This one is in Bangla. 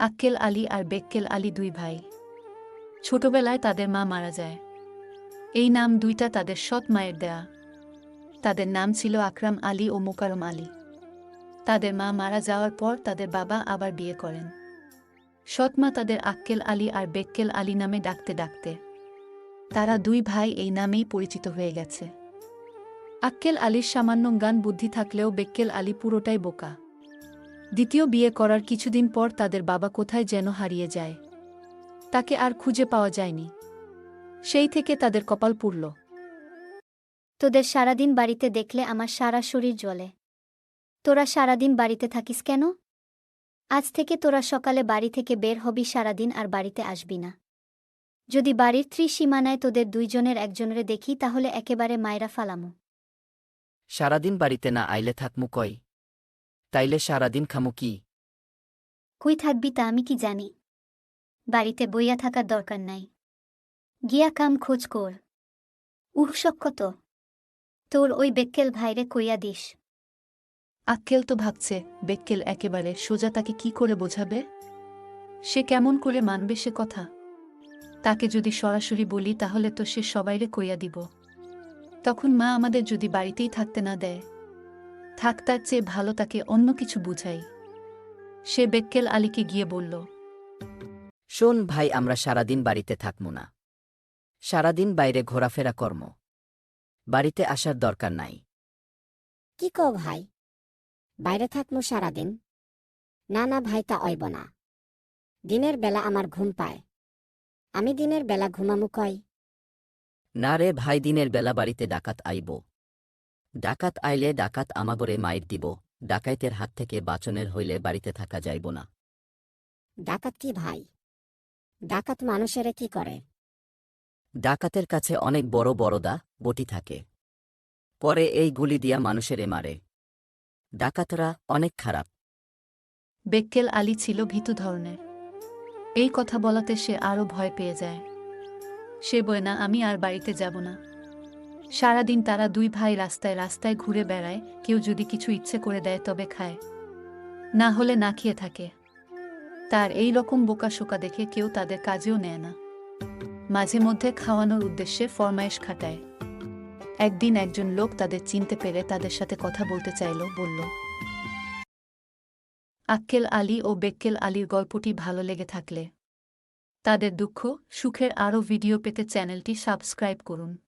আক্কেল আলী আর বেক্কেল আলী দুই ভাই। ছোটবেলায় তাদের মা মারা যায়। এই নাম দুইটা তাদের সৎ মায়ের দেয়া। তাদের নাম ছিল আকরাম আলী ও মোকারম আলী। তাদের মা মারা যাওয়ার পর তাদের বাবা আবার বিয়ে করেন। সৎমা তাদের আক্কেল আলী আর বেক্কেল আলী নামে ডাকতে ডাকতে। তারা দুই ভাই এই নামেই পরিচিত হয়ে গেছে। আক্কেল আলীর সামান্য গান বুদ্ধি থাকলেও বেক্কেল আলী পুরোটাই বোকা। দ্বিতীয় বিয়ে করার কিছুদিন পর তাদের বাবা কোথায় যেন হারিয়ে যায়। তাকে আর খুঁজে পাওয়া যায়নি। সেই থেকে তাদের কপাল পুড়ল। তোদের সারাদিন বাড়িতে দেখলে আমার সারা শরীর জ্বলে। তোরা সারাদিন বাড়িতে থাকিস কেন? আজ থেকে তোরা সকালে বাড়ি থেকে বের হবি সারাদিন আর বাড়িতে আসবি না। যদি বাড়ির ত্রিসীমানায় তোদের দুইজনের একজনের দেখি তাহলে একেবারে মায়েরা ফালামু। সারাদিন বাড়িতে না আইলে থাকমু কই? তাইলে সারাদিন খামু কি? কই থাকবি তা আমি কি জানি। বাড়িতে বইয়া থাকার দরকার নাই। গিয়া কাম খোঁজ কর। উহ কত? তোর ওই বেক্কেল ভাইরে কইয়া দিস। আক্কেল তো ভাবছে বেক্কেল একেবারে সোজা তাকে কি করে বোঝাবে? সে কেমন করে মানবে সে কথা? তাকে যদি সরাসরি বলি তাহলে তো সে সবাইরে কইয়া দিব। তখন মা আমাদের যদি বাড়িতেই থাকতে না দেয় থাক তার চেয়ে ভালো তাকে অন্য কিছু বুঝাই। সে বেক্কেল আলীকে গিয়ে বলল শোন ভাই আমরা সারাদিন বাড়িতে থাকমু না। সারাদিন বাইরে ঘোরাফেরা কর্ম। বাড়িতে আসার দরকার নাই। কি ক ভাই? বাইরে থাকমু সারাদিন? না না ভাই তা অইব না। দিনের বেলা আমার ঘুম পায়। আমি দিনের বেলা ঘুমামু কই? না রে ভাই দিনের বেলা বাড়িতে ডাকাত আইব। ডাকাত আইলে ডাকাত আমাগরে মাইর দিব ডাকাইতের হাত থেকে বাঁচনের হইলে বাড়িতে থাকা যাইব না। ডাকাত কি ভাই? ডাকাত মানুষেরে কি করে? ডাকাতের কাছে অনেক বড় বড়দা বটি থাকে। পরে এই গুলি দিয়া মানুষেরে মারে। ডাকাতরা অনেক খারাপ। বেক্কেল আলী ছিল ভীতু ধরনের। এই কথা বলাতে সে আরও ভয় পেয়ে যায়। সে বয় না আমি আর বাড়িতে যাব না। সারাদিন তারা দুই ভাই রাস্তায় রাস্তায় ঘুরে বেড়ায়, কেউ যদি কিছু ইচ্ছে করে দেয় তবে খায়। না হলে না খেয়ে থাকে। তার এই রকম বোকা শোকা দেখে কেউ তাদের কাজেও নেয় না। মাঝে মধ্যে খাওয়ানোর উদ্দেশ্যে ফরমায়েশ খাটায়। একদিন একজন লোক তাদের চিনতে পেরে তাদের সাথে কথা বলতে চাইল, বলল, আক্কেল আলী ও বেক্কেল আলীর গল্পটি ভালো লেগে থাকলে। তাদের দুঃখ, সুখের আরও ভিডিও পেতে চ্যানেলটি সাবস্ক্রাইব করুন।